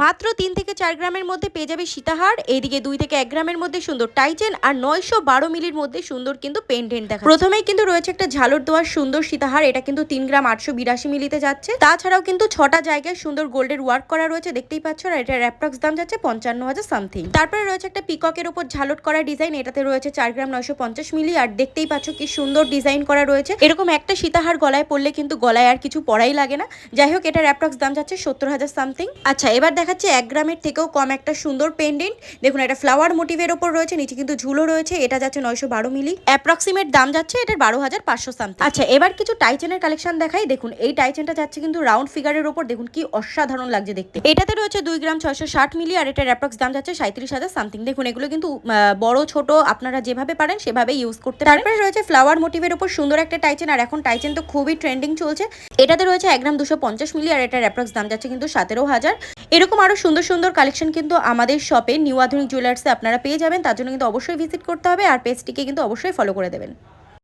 মাত্র তিন থেকে চার গ্রামের মধ্যে পেয়ে যাবে সীতাহার। এইদিকে দুই থেকে এক গ্রামের মধ্যে সুন্দর টাইচেন আর নয়শো বারো মিলির মধ্যে সুন্দর কিন্তু পেন্ডেন্ট দেখা প্রথমেই কিন্তু রয়েছে একটা ঝালর দোয়ার সুন্দর সীতাহার, এটা কিন্তু তিন গ্রাম আটশো বিরাশি মিলিতে যাচ্ছে। তাছাড়াও কিন্তু ছটা জায়গায় সুন্দর গোল্ডের ওয়ার্ক করা রয়েছে, দেখতেই পাচ্ছ আর এটার অ্যাপ্রক্স দাম যাচ্ছে পঞ্চান্ন হাজার সামথিং তারপরে রয়েছে একটা পিককের উপর ঝালট করা ডিজাইন এটাতে রয়েছে চার গ্রাম নয়শো পঞ্চাশ মিলি আর দেখতেই পাচ্ছ কি সুন্দর ডিজাইন করা রয়েছে। এরকম একটা সীতাহার গলায় পড়লে কিন্তু গলায় আর কিছু পড়াই লাগে না। যাই হোক, এটার অ্যাপ্রক্স দাম যাচ্ছে সত্তর হাজার সামথিং আচ্ছা এবার দেখাচ্ছে এক গ্রামের থেকেও কম একটা সুন্দর পেন্ডেন্ট দেখুন এটা ফ্লাওয়ার মোটিভের ওপর রয়েছে নিচে কিন্তু ঝুলো রয়েছে এটা যাচ্ছে নয়শো বারো মিলি অ্যাপ্রক্সিমেট দাম যাচ্ছে এটার বারো হাজার পাঁচশো সামথিং আচ্ছা এবার কিছু টাইচেনের কালেকশন দেখাই। দেখুন এই টাইচেনটা যাচ্ছে কিন্তু রাউন্ড ফিগারের ওপর। দেখুন কি অসাধারণ লাগছে দেখতে। এটাতে রয়েছে দুই গ্রাম ছয়শো ষাট মিলি আর এটার অ্যাপ্রক্স দাম যাচ্ছে সাঁত্রিশ হাজার সামথিং দেখুন এগুলো কিন্তু বড় ছোট আপনারা যেভাবে পারেন সেভাবে ইউজ করতে পারেন। তারপরে রয়েছে ফ্লাওয়ার মোটিভের ওপর সুন্দর একটা টাইচেন আর এখন টাইচেন তো খুবই ট্রেন্ডিং চলছে। এটাতে রয়েছে এক গ্রাম দুশো পঞ্চাশ মিলি আর এটার অ্যাপ্রক্স দাম যাচ্ছে কিন্তু সতেরো হাজার। এরকম আরও সুন্দর সুন্দর কালেকশন কিন্তু আমাদের শপে নিউ আধুনিক জুয়েলার্সে আপনারা পেয়ে যাবেন। তার জন্য কিন্তু অবশ্যই ভিজিট করতে হবে আর পেজটিকে কিন্তু অবশ্যই ফলো করে দেবেন।